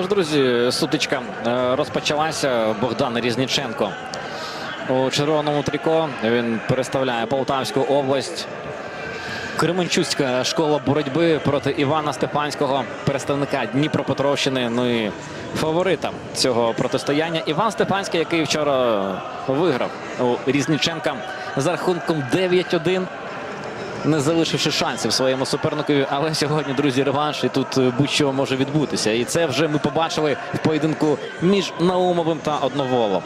Тож, друзі, сутичка е, розпочалася. Богдан Різніченко у червоному тріко. Він переставляє Полтавську область. Кременчуцька школа боротьби проти Івана Степанського, представника Дніпропетровщини. Ну і фаворита цього протистояння. Іван Степанський, який вчора виграв у Різніченка за рахунком 9-1 не залишивши шансів своєму суперникові. Але сьогодні, друзі, реванш, і тут е, будь-що може відбутися. І це вже ми побачили в поєдинку між Наумовим та Одноволом.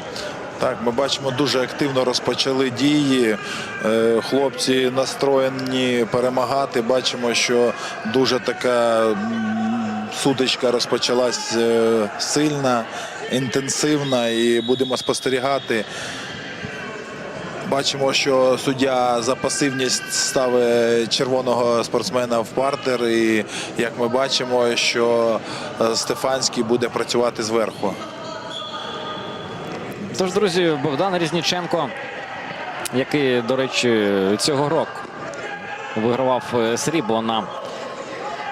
Так, ми бачимо, дуже активно розпочали дії. Е, Хлопці настроєні перемагати. Бачимо, що дуже така сутичка розпочалась е, сильна, інтенсивна, і будемо спостерігати. Бачимо, що суддя за пасивність ставить червоного спортсмена в партер. І як ми бачимо, що е, Стефанський буде працювати зверху. Тож, друзі, Богдан Різніченко, який, до речі, цього року вигравав е, срібло на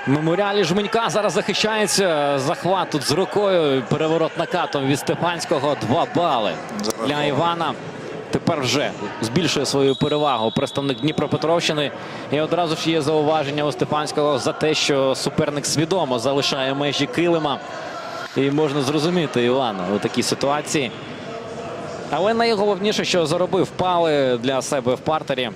меморіалі Жменька. Зараз захищається захват тут з рукою. Переворот накатом від Степанського. Два бали для Івана. Тепер вже збільшує свою перевагу представник Дніпропетровщини. І одразу ж є зауваження у Степанського за те, що суперник свідомо залишає межі килима. І можна зрозуміти Івана у такій ситуації. Але найголовніше, що заробив пали для себе в партері.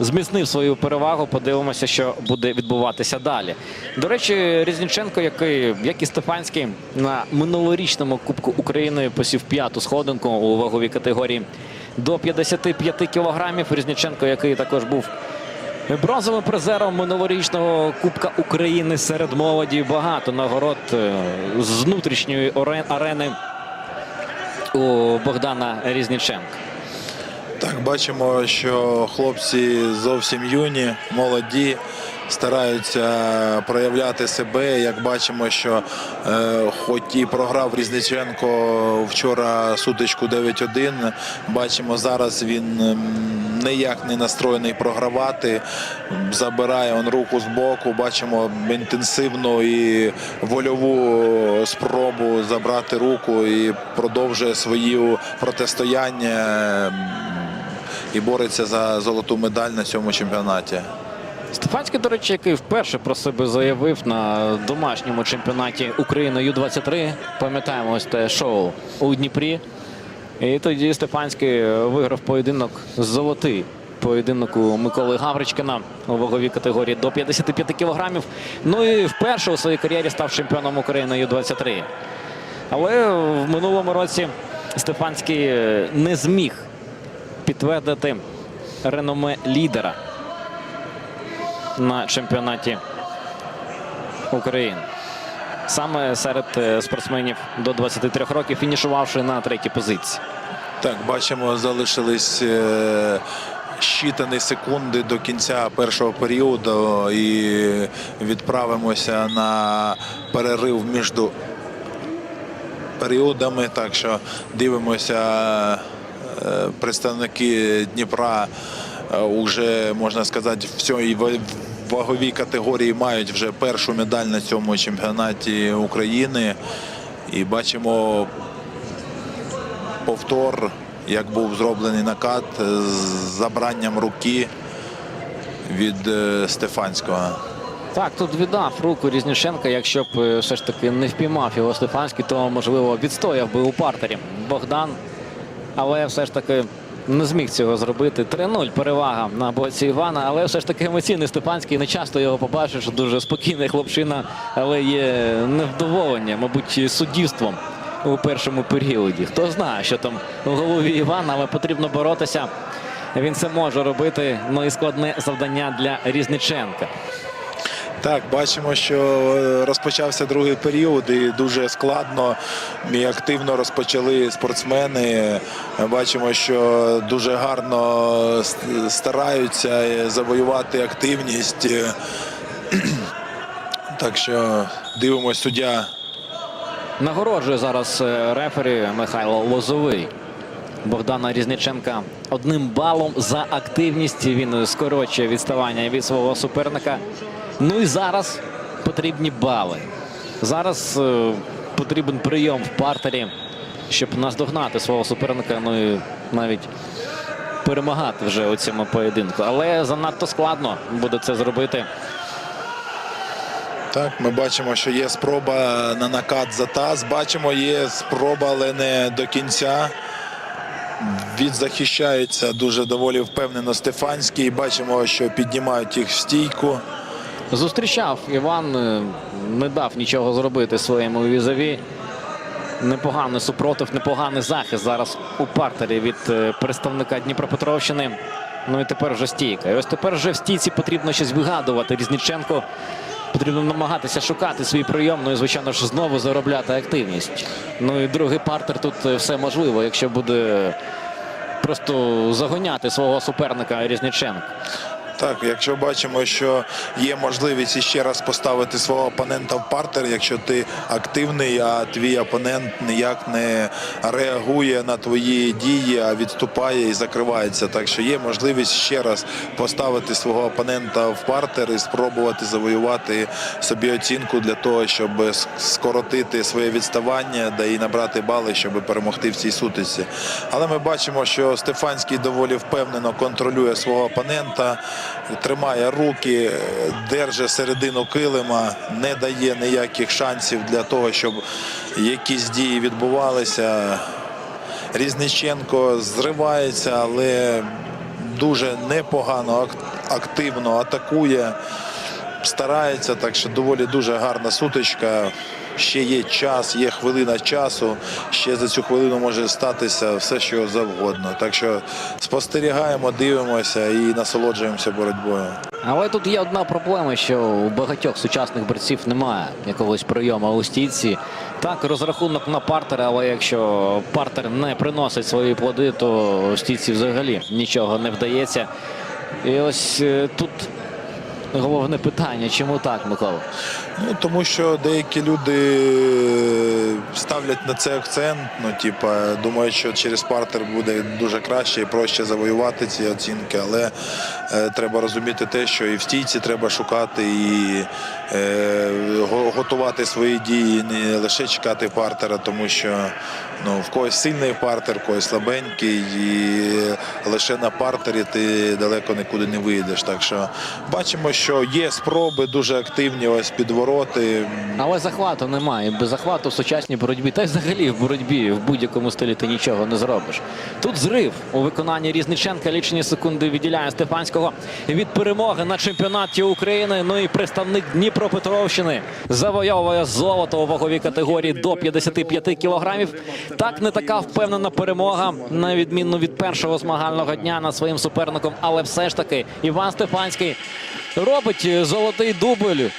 Зміцнив свою перевагу. Подивимося, що буде відбуватися далі. До речі, Різніченко, який, як і Стефанський, на минулорічному Кубку України посів п'яту сходинку у ваговій категорії до 55 кілограмів. Різніченко, який також був бронзовим призером минулорічного Кубка України серед молоді. Багато нагород е, з внутрішньої арени у Богдана Різніченка. Так, бачимо, що хлопці зовсім юні, молоді, стараються проявляти себе. Як бачимо, що е, хоч і програв Різниченко вчора сутичку 9-1, бачимо, зараз він ем, ніяк не настроєний програвати. Забирає он руку з боку. Бачимо інтенсивну і вольову спробу забрати руку і продовжує свої протистояння і бореться за золоту медаль на цьому чемпіонаті. Стефанський, до речі, який вперше про себе заявив на домашньому чемпіонаті України Ю-23. Пам'ятаємо ось те шоу у Дніпрі. І тоді Стефанський виграв поєдинок золотий. Поєдинок у Миколи Гавричкина у ваговій категорії до 55 кілограмів. Ну і вперше у своїй кар'єрі став чемпіоном України Ю-23. Але в минулому році Стефанський е, не зміг підтвердити реноме лідера на чемпіонаті України. Саме серед е, спортсменів до 23 років, фінішувавши на третій позиції. Так, бачимо, залишились е, щитані секунди до кінця першого періоду і відправимося на перерив між періодами. Так що дивимося е, представники Дніпра вже можна сказати в цій ва- ваговій категорії мають вже першу медаль на цьому чемпіонаті України. І бачимо повтор, як був зроблений накат з забранням руки від е, Стефанського. Так, тут віддав руку Різнішенка. Якщо б е, все ж таки не впіймав його Стефанський, то можливо відстояв би у партері Богдан. Але все ж таки не зміг цього зробити. 3-0 перевага на боці Івана. Але все ж таки емоційний Стефанський. Не часто його побачиш. Дуже спокійний хлопчина, але є невдоволення, мабуть, суддівством у першому періоді. Хто знає, що там у голові Івана, але потрібно боротися. Він це може робити. Ну і складне завдання для Різниченка. Так, бачимо, що е, розпочався другий період і дуже складно і активно розпочали спортсмени. Бачимо, що дуже гарно стараються е, завоювати активність. Е, Так що дивимось суддя. Нагороджує зараз е, рефері Михайло Лозовий. Богдана Різниченка одним балом за активність. Він скорочує відставання від свого суперника. Ну і зараз потрібні бали. Зараз е, потрібен прийом в партері, щоб наздогнати свого суперника. Ну і навіть перемагати вже у цьому поєдинку. Але занадто складно буде це зробити. Так, ми бачимо, що є спроба на накат за таз. Бачимо, є спроба, але не до кінця. Відзахищається дуже доволі впевнено Стефанський. Бачимо, що піднімають їх в стійку. Зустрічав Іван, е, не дав нічого зробити своєму візові. Непоганий супротив, непоганий захист зараз у партері від е, представника Дніпропетровщини. Ну і тепер вже стійка. І ось тепер вже в стійці потрібно щось вигадувати. Різніченко потрібно намагатися шукати свій прийом. Ну і звичайно ж знову заробляти активність. Ну і другий партер тут е, все можливо, якщо буде просто загоняти свого суперника Різніченко. Так, якщо бачимо, що є можливість іще раз поставити свого опонента в партер, якщо ти активний, а твій опонент ніяк не реагує на твої дії, а відступає і закривається. Так що є можливість ще раз поставити свого опонента в партер і спробувати завоювати собі оцінку для того, щоб скоротити своє відставання да і набрати бали, щоб перемогти в цій сутиці. Але ми бачимо, що Стефанський доволі впевнено контролює свого опонента, тримає руки, держи середину килима, не дає ніяких шансів для того, щоб якісь дії відбувалися. Різниченко зривається, але дуже непогано, активно атакує, старається, так що доволі дуже гарна сутичка. Ще є час, є хвилина часу. Ще за цю хвилину може статися все, що завгодно. Так що спостерігаємо, дивимося і насолоджуємося боротьбою. Але тут є одна проблема, що у багатьох сучасних борців немає якогось прийому у стійці. Так, розрахунок на партер, але якщо партер не приносить свої плоди, то стійці взагалі нічого не вдається. І ось е, тут головне питання, чому так, Микола? Ну тому що деякі люди ставлять на це акцент. Ну, типа, думають, що через партер буде дуже краще і проще завоювати ці оцінки, але е, треба розуміти те, що і в стійці треба шукати і е, готувати свої дії, не лише чекати партера, тому що ну, в когось сильний партер, в когось слабенький, і лише на партері ти далеко нікуди не вийдеш. Так що бачимо, що є спроби дуже активні ось підвороти. Але захвату немає. Без захвату в сучасній боротьбі, та й взагалі в боротьбі в будь-якому стилі ти нічого не зробиш. Тут зрив у виконанні Різниченка. Лічені секунди відділяє Стефанського від перемоги на чемпіонаті України. Ну і представник Дніпропетровщини завойовує золото у ваговій категорії до 55 кілограмів. Так не така впевнена перемога, на відміну від першого змагального дня над своїм суперником. Але все ж таки Іван Стефанський робить е, золотий дубль.